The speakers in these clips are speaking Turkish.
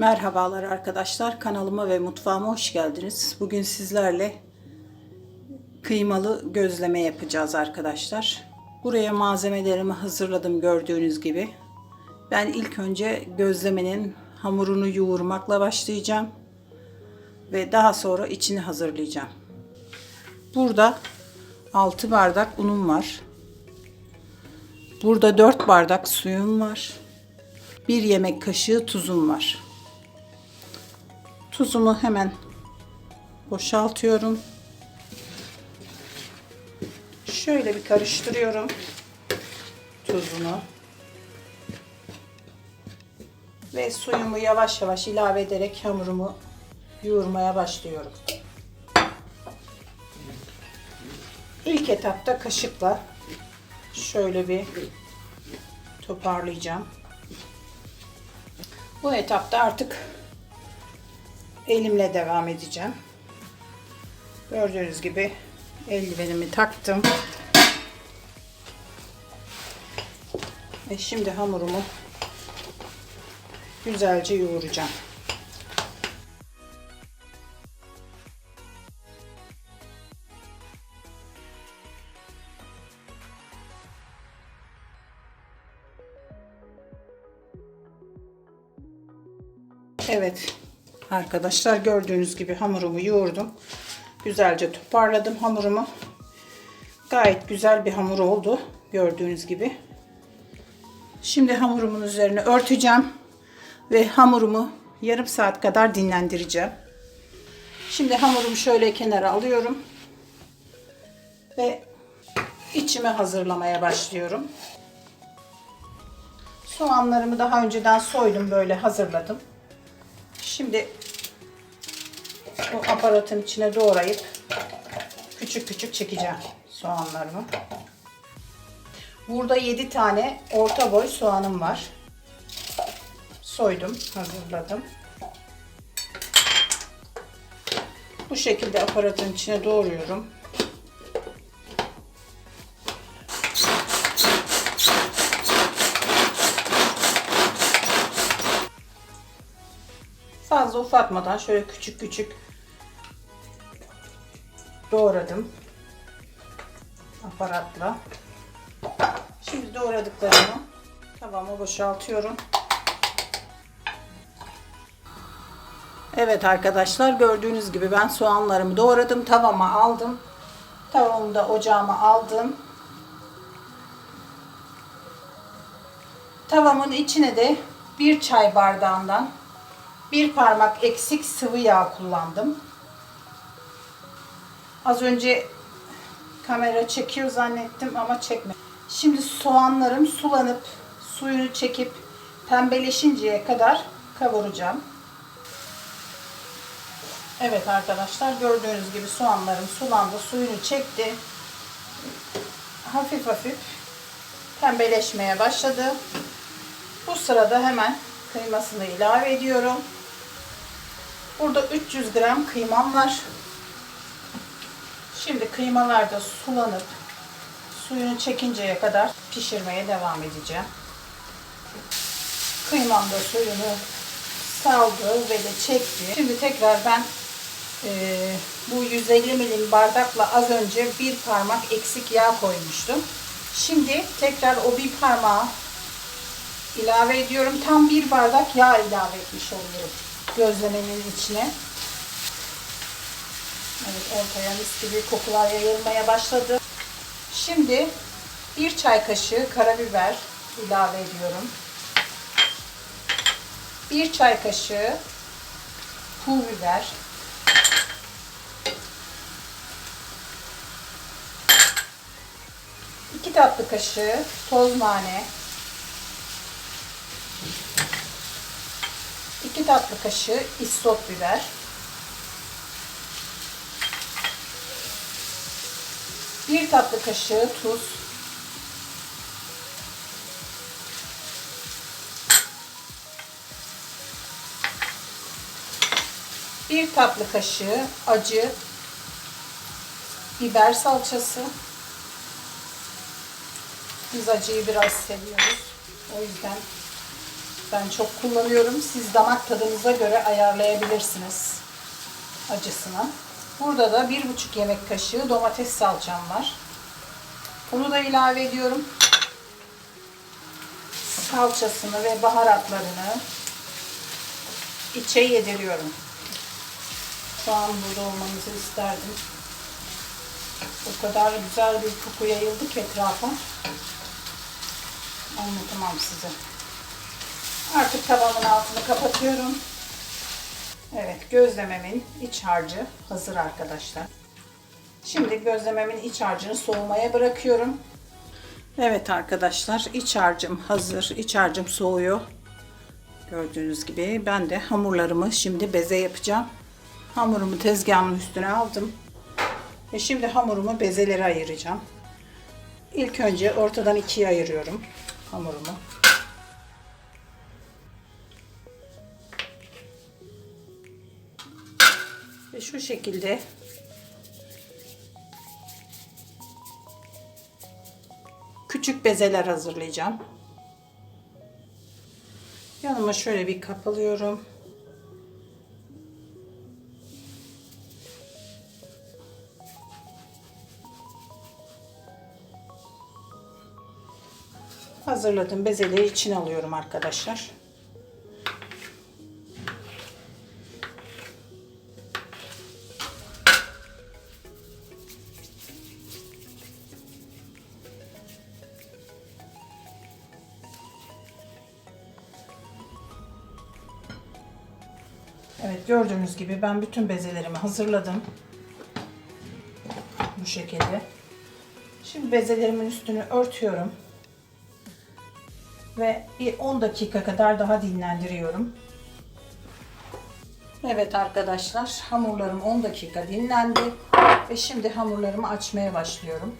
Merhabalar arkadaşlar. Kanalıma ve mutfağıma hoş geldiniz. Bugün sizlerle kıymalı gözleme yapacağız arkadaşlar. Buraya malzemelerimi hazırladım gördüğünüz gibi. Ben ilk önce gözlemenin hamurunu yoğurmakla başlayacağım. Ve daha sonra içini hazırlayacağım. Burada 6 bardak unum var. Burada 4 bardak suyum var. 1 yemek kaşığı tuzum var. Tuzumu hemen boşaltıyorum. Şöyle bir karıştırıyorum tuzunu. Ve suyumu yavaş yavaş ilave ederek hamurumu yoğurmaya başlıyorum. İlk etapta kaşıkla şöyle bir toparlayacağım. Bu etapta artık elimle devam edeceğim. Gördüğünüz gibi eldivenimi taktım. Ve şimdi hamurumu güzelce yoğuracağım. Evet arkadaşlar gördüğünüz gibi hamurumu yoğurdum. Güzelce toparladım hamurumu. Gayet güzel bir hamur oldu gördüğünüz gibi. Şimdi hamurumun üzerine örteceğim ve hamurumu yarım saat kadar dinlendireceğim. Şimdi hamurumu şöyle kenara alıyorum ve içimi hazırlamaya başlıyorum. Soğanlarımı daha önceden soydum böyle hazırladım. Şimdi bu aparatın içine doğrayıp küçük küçük çekeceğim soğanlarımı. Burada 7 tane orta boy soğanım var. Soydum, hazırladım. Bu şekilde aparatın içine doğruyorum. Fazla ufaltmadan şöyle küçük küçük doğradım aparatla. Şimdi doğradıklarımı tavama boşaltıyorum. Evet arkadaşlar gördüğünüz gibi ben soğanlarımı doğradım. Tavama aldım. Tavamı da ocağıma aldım. Tavamın içine de bir çay bardağından bir parmak eksik sıvı yağ kullandım. Az önce kamera çekiyor zannettim ama çekme. Şimdi soğanlarım sulanıp suyunu çekip pembeleşinceye kadar kavuracağım. Evet arkadaşlar gördüğünüz gibi soğanlarım sulandı, suyunu çekti. Hafif hafif pembeleşmeye başladı. Bu sırada hemen kıymasını ilave ediyorum. Burada 300 gram kıymam var. Şimdi kıymalar da sulanıp suyunu çekinceye kadar pişirmeye devam edeceğim. Kıymam da suyunu saldı ve de çekti. Şimdi tekrar ben e, bu 150 milim bardakla az önce bir parmak eksik yağ koymuştum. Şimdi tekrar o bir parmağı ilave ediyorum. Tam bir bardak yağ ilave etmiş oluyorum gözlemenin içine. Evet ortaya mis gibi kokular yayılmaya başladı. Şimdi bir çay kaşığı karabiber ilave ediyorum. Bir çay kaşığı pul biber. İki tatlı kaşığı toz nane. Tatlı kaşığı isot biber. 1 tatlı kaşığı tuz. Bir tatlı kaşığı acı biber salçası. Biz acıyı biraz seviyoruz. O yüzden ben çok kullanıyorum. Siz damak tadınıza göre ayarlayabilirsiniz acısını. Burada da bir buçuk yemek kaşığı domates salçam var. Bunu da ilave ediyorum. Salçasını ve baharatlarını içe yediriyorum. Şu an burada olmanızı isterdim. O kadar güzel bir koku yayıldı ki etrafa. Anlatamam size. Artık tavamın altını kapatıyorum. Evet gözlememin iç harcı hazır arkadaşlar. Şimdi gözlememin iç harcını soğumaya bırakıyorum. Evet arkadaşlar iç harcım hazır. İç harcım soğuyor. Gördüğünüz gibi ben de hamurlarımı şimdi beze yapacağım. Hamurumu tezgahımın üstüne aldım. Ve şimdi hamurumu bezelere ayıracağım. İlk önce ortadan ikiye ayırıyorum hamurumu. Şu şekilde küçük bezeler hazırlayacağım. Yanıma şöyle bir kap alıyorum. Hazırladığım bezeleri içine alıyorum arkadaşlar. Evet gördüğünüz gibi ben bütün bezelerimi hazırladım. Bu şekilde. Şimdi bezelerimin üstünü örtüyorum. Ve bir 10 dakika kadar daha dinlendiriyorum. Evet arkadaşlar hamurlarım 10 dakika dinlendi. Ve şimdi hamurlarımı açmaya başlıyorum.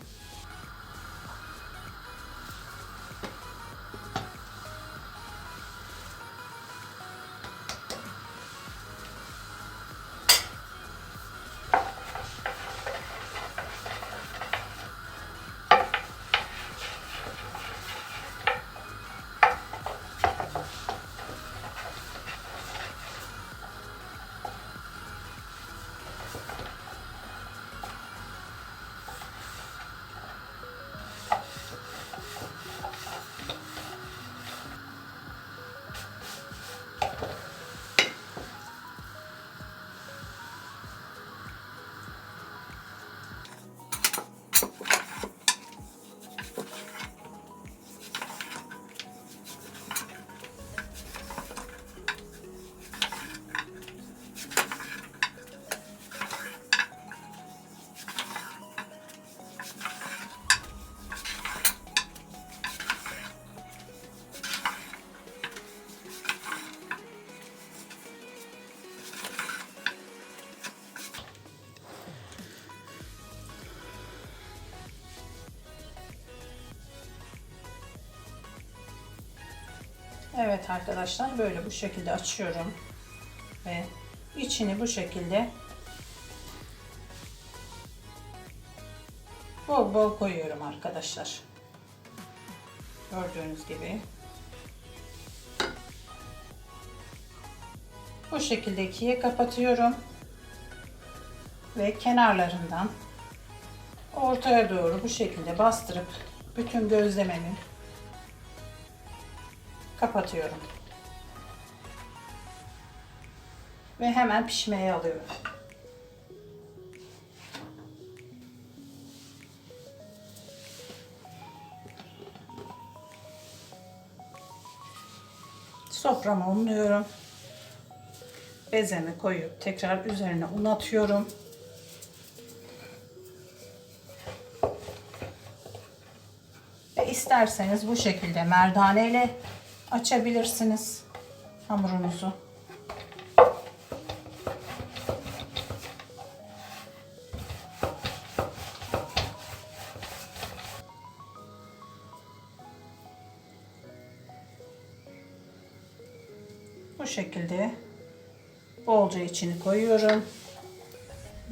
Evet arkadaşlar böyle bu şekilde açıyorum ve içini bu şekilde bol bol koyuyorum arkadaşlar. Gördüğünüz gibi. Bu şekilde ikiye kapatıyorum. Ve kenarlarından ortaya doğru bu şekilde bastırıp bütün gözlememi kapatıyorum. Ve hemen pişmeye alıyorum. Soframa unluyorum. Bezemi koyup tekrar üzerine un atıyorum. Ve isterseniz bu şekilde merdane ile açabilirsiniz hamurunuzu. Bu şekilde bolca içini koyuyorum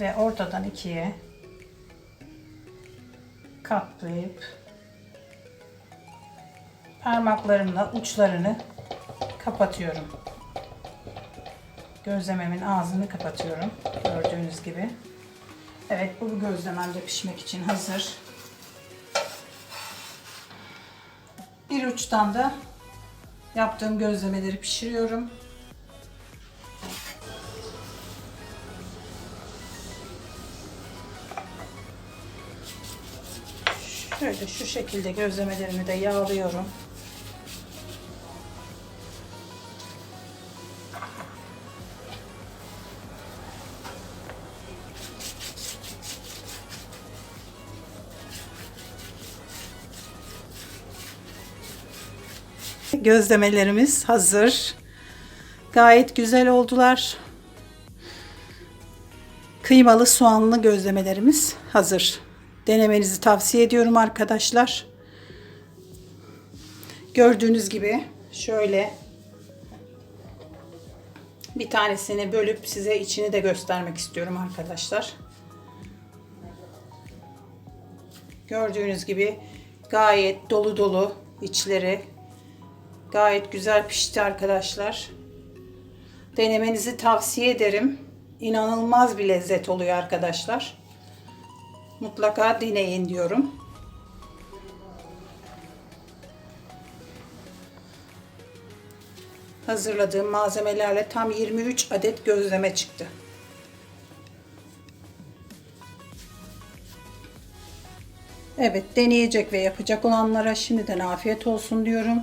ve ortadan ikiye katlayıp parmaklarımla uçlarını kapatıyorum. Gözlememin ağzını kapatıyorum. Gördüğünüz gibi. Evet bu gözlemem de pişmek için hazır. Bir uçtan da yaptığım gözlemeleri pişiriyorum. Şöyle şu şekilde gözlemelerimi de yağlıyorum. Gözlemelerimiz hazır. Gayet güzel oldular. Kıymalı soğanlı gözlemelerimiz hazır. Denemenizi tavsiye ediyorum arkadaşlar. Gördüğünüz gibi şöyle bir tanesini bölüp size içini de göstermek istiyorum arkadaşlar. Gördüğünüz gibi gayet dolu dolu içleri gayet güzel pişti arkadaşlar. Denemenizi tavsiye ederim. İnanılmaz bir lezzet oluyor arkadaşlar. Mutlaka deneyin diyorum. Hazırladığım malzemelerle tam 23 adet gözleme çıktı. Evet deneyecek ve yapacak olanlara şimdiden afiyet olsun diyorum.